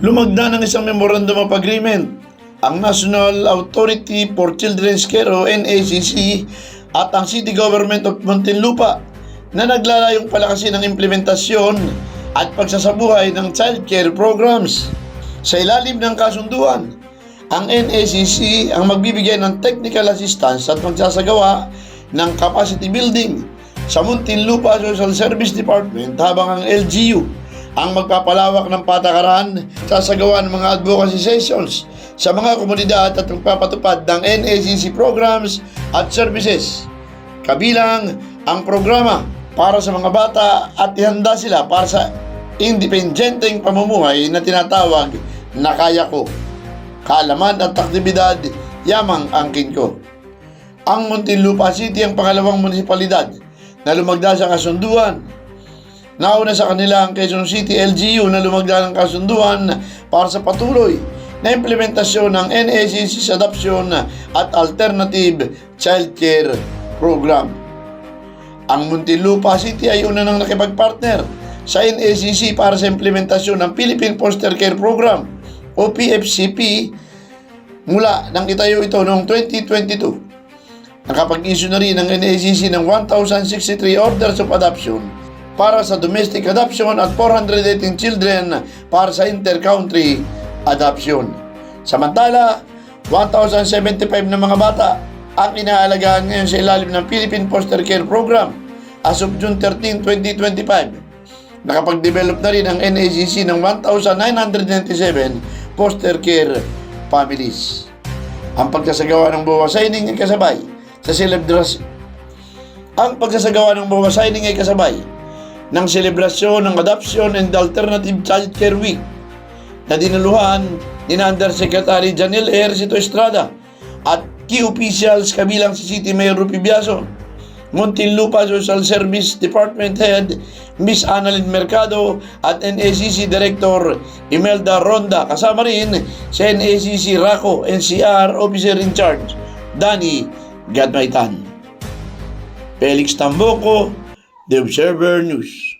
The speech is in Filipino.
Lumagda ng isang Memorandum of Agreement ang National Authority for Children's Care o NACC at ang City Government of Muntinlupa na naglalayong palakasin ang implementasyon at pagsasabuhay ng child care programs. Sa ilalim ng kasunduan, ang NACC ang magbibigay ng technical assistance at magsasagawa ng capacity building sa Muntinlupa Social Service Department habang ang LGU ang magpapalawak ng patakaran sa sagawa ng mga advocacy sessions sa mga komunidad at magpapatupad ng NACC programs at services. Kabilang ang programa para sa mga bata at ihanda sila para sa independenteng pamumuhay na tinatawag na kaya ko. Kaalaman at aktibidad, yamang angkin ko. Ang Muntinlupa City ang pangalawang munisipalidad na lumagda sa kasunduan Nauna sa kanila ang Quezon City LGU na lumagda ng kasunduan para sa patuloy na implementasyon ng NACC's adoption at alternative childcare program. Ang Muntinlupa City ay una nang nakipagpartner sa NACC para sa implementasyon ng Philippine Foster Care Program o PFCP mula nang itayo ito noong 2022. Nakapag-issue na rin ng NACC ng 1,063 orders of adoption para sa domestic adoption at 418 children para sa inter-country adoption. Samantala, 1,075 na mga bata ang inaalagaan ngayon sa ilalim ng Philippine Foster Care Program as of June 13, 2025. Nakapag-develop na rin ang NACC ng 1,997 foster care families. Ang pagsasagawa ng BOA signing ay kasabay sa celebration. Ang pagsasagawa ng BOA signing ay kasabay ng selebrasyon ng Adoption and Alternative Child Care Week na dinaluhan ni Undersecretary Janelle Ejercito Estrada at key officials kabilang si City Mayor Rupi Biaso, Muntinlupa Social Service Department Head Miss Annalyn Mercado at NACC Director Imelda Ronda kasama rin si NACC RACO NCR Officer in Charge Danny Gadmaitan. Felix Tamboco, The Observer News.